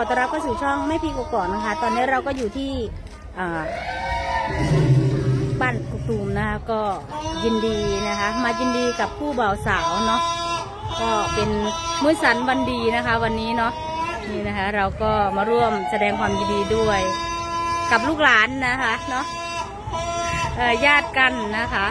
ขอต้อนรับเข้าสู่ช่องแม่พีกก่อนนะคะ ตอนนี้เราก็อยู่ที่บ้านกุกตูมนะคะก็ยินดีนะคะ มายินดีกับผู้บ่าวสาวเนาะก็เป็นมื้อสันวันดีนะคะ วันนี้เนาะนี่นะคะ เราก็มาร่วมแสดงความยินดีด้วย กับลูกหลานนะคะเนาะญาติกันนะคะ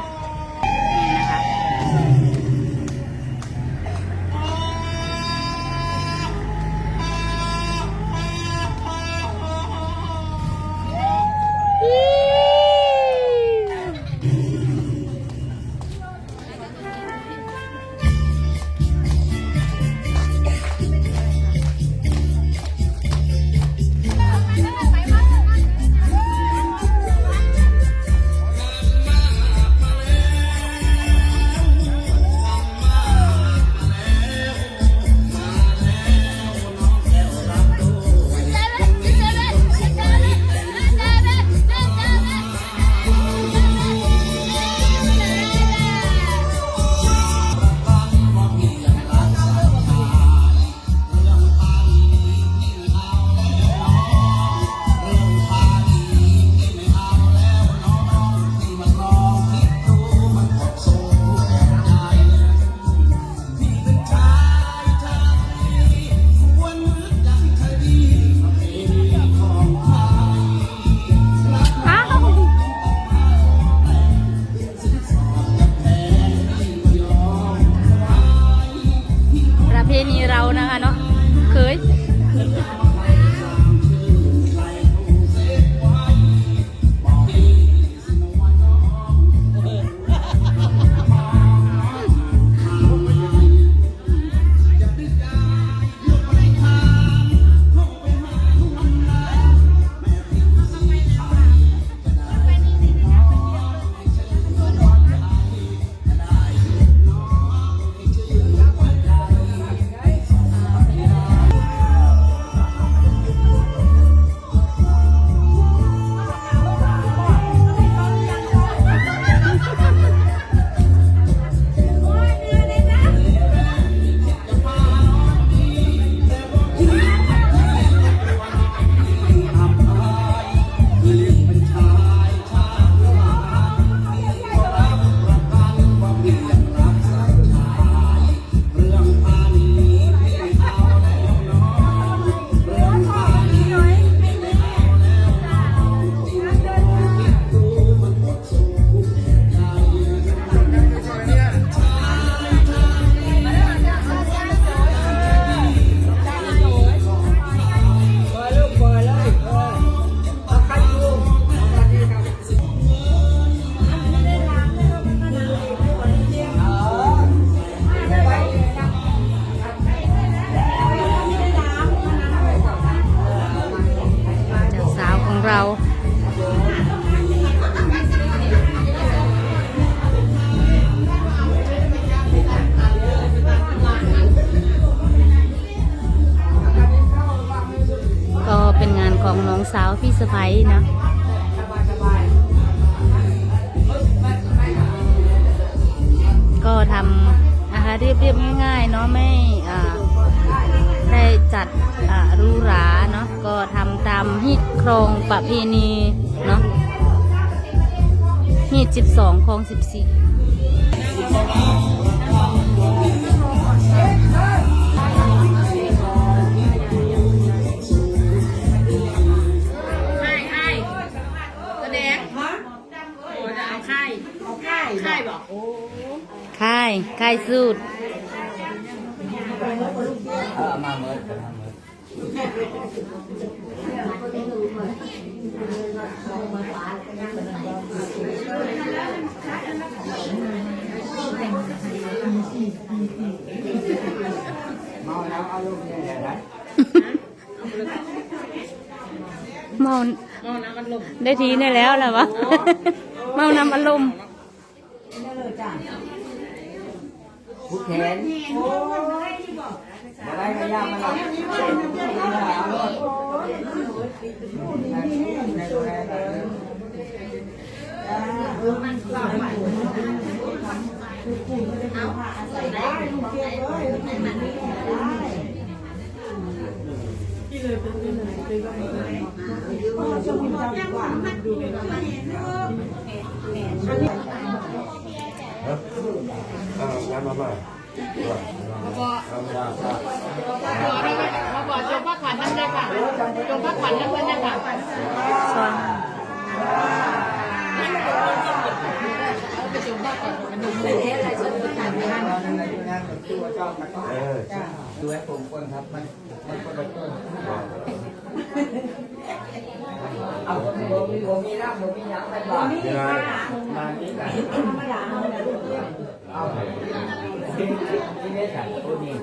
นะคะเนาะเคย สาวพี่สะพ้ยนะก็ทำนะคะเรียบๆง่ายๆเนาะไม่ได้จัดรูหราเนาะก็ทำตามฮิตครองประเพณีเนาะฮิตองครองสิบสี่ ค่ายค่ายสูตรมาเมิดมาเมิดเมาแล้วเอาลูกเนี่ยเดี๋ยวนะเมาได้ทีได้แล้วแหละวะ เมานำอารมณ์ ผู้แขนอะไรก็ยากมาหรอกเอาลูกในตัวแทน กงานมาบ้างมาบอกมาบอกจงพักผ่อนนั่นเลยค่ะจงพักผ่อนนั่นเลยนะคะส่วนไปจงพักผ่อนมันดูเลยตัวเจ้ามันเออดูให้ผมคนครับ มันมันคนละต้นเอาผมมีผมมีน้ำผมมีน้ำไปบ้างยังไงมาที่ไหน เอาที่ที่นี่ตัวนี้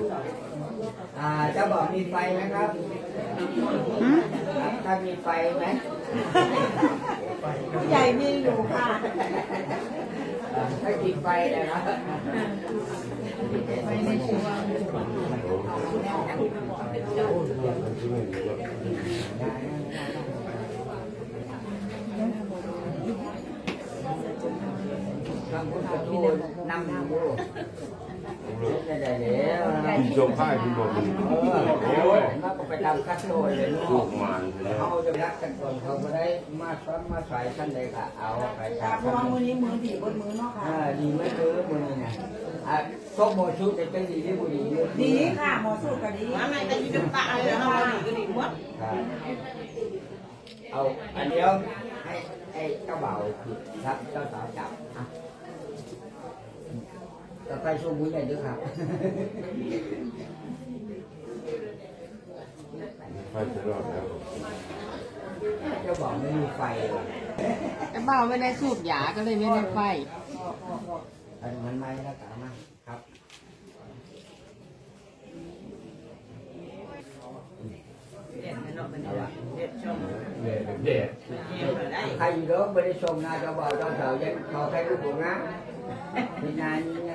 อ่าจะบอกมีไฟไหมครับถ้ามีไฟไหมผู้ใหญ่มีอยู่ค่ะถ้าติดไฟนะครับไปในครัว ข้างบนประตูนั่งดูจะได้แล้วคุณชมค่ายคุณบอกมันเออโอ้ยมาก็ไปทำคัดโตเลยลูกมันเขาจะรักกันก่อนเขาไม่ได้มาซ้อมมาใส่ท่านเลยค่ะเอาไปค่ะทำเพราะว่ามือนี้มือดีบนมือเนาะค่ะดีไม่เจอมือนี่นะอะซบโมชุดจะเป็นดีหรือบุดีดีค่ะหมอสูตรก็ดีอะไรแต่ยี่เป็นปะอะไรเนาดีก็ดีหมดเอาอันเดียวให้ให้เจ้าบ่าวครับเจ้าสาวจับอะ ต่อไปชมบุญใหญ่ด้วยครับไฟจะรอดแล้วเจ้าบ่าวไม่มีไฟเลยแต่เบ้าไม่ได้สูบยาก็เลยไม่ได้ไฟอันมันไม่แล้วกะมาครับเด็ดใครอยู่ đó bên đây sông na cho bò cho thợ dân cho thấy lúc buồn á thì này như cái thứ buồn cho thấy lúc buồn ใส่ระยะได้ลูกค่ะ à, nước làm làm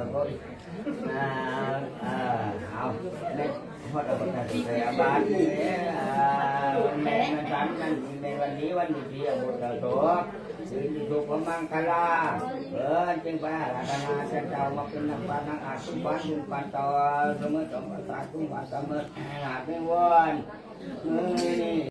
อก็อ่าอ่าเอาในพอเราประกาศเสียบ้านเนี่ยอ่าแม่มันสามนั่นในวันนี้วันนี้ที่อบุตรโตสื่อสุขมังคลาเออจึงไปหาธนาเจ้ามาเป็นนักปานักอาชุมปันชุมปันต่อเสมอสมภาษาชุมปันเสมอหาเป็นวัน